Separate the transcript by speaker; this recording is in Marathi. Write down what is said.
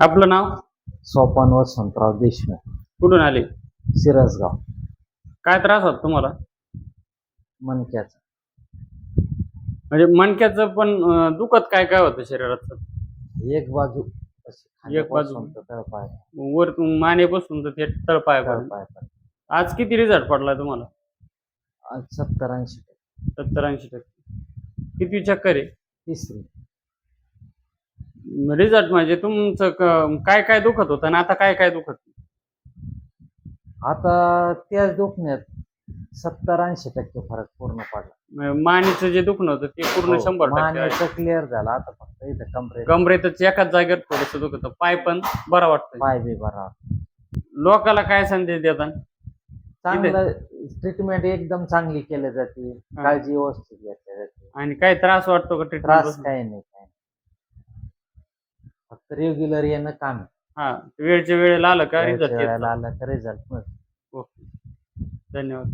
Speaker 1: आपलं नाव?
Speaker 2: सोपान वसंतराव देशमुख.
Speaker 1: कुठून आले?
Speaker 2: सिरसगाव
Speaker 1: काय त्रास होत तुम्हाला?
Speaker 2: मनक्याचा
Speaker 1: म्हणजे मणक्याचं पण अं, दुखत काय काय होतं शरीरात
Speaker 2: एक बाजू अशी
Speaker 1: एक बाजू.
Speaker 2: तर तळपाय.
Speaker 1: वर मानेपासून तर ते तळपायापर्यंत
Speaker 2: तळपाय
Speaker 1: आज किती रिझल्ट पडलाय तुम्हाला?
Speaker 2: आज सत्तर ऐंशी टक्के.
Speaker 1: सत्तर ऐंशी टक्के. किती चक्कर आहे?
Speaker 2: तिसरी.
Speaker 1: रिझल्ट म्हणजे तुमचं क- काय काय दुखत होतं आणि आता काय काय दुखत?
Speaker 2: आता त्याच दुखण्यात सत्तर ऐंशी टक्के फरक पूर्ण पडला.
Speaker 1: म्हणजे मानेचं जे दुखणं होतं ते पूर्ण
Speaker 2: हो,
Speaker 1: शंभर टक्के आहे.
Speaker 2: क्लिअर झाला. आता फक्त इथं कमरे
Speaker 1: कमरेतच एकाच जागेवर थोडस दुखत पाय पण बरा वाटतं
Speaker 2: पाय बी बरा
Speaker 1: लोकाला काय संदेश देतात
Speaker 2: चांगलं ट्रीटमेंट एकदम चांगली केली जाते. काळजी व्यवस्थित घेतली जाते.
Speaker 1: आणि काय त्रास वाटतो का
Speaker 2: त्रास
Speaker 1: ट्रीटमेंट
Speaker 2: नाही काही नाही. फक्त रेग्युलर येणं काम आहे.
Speaker 1: हा वेळच्या वेळेला आलं का
Speaker 2: वेळच्या
Speaker 1: रिझल्ट
Speaker 2: वेळेला आलं का रिझल्ट
Speaker 1: ओके. धन्यवाद.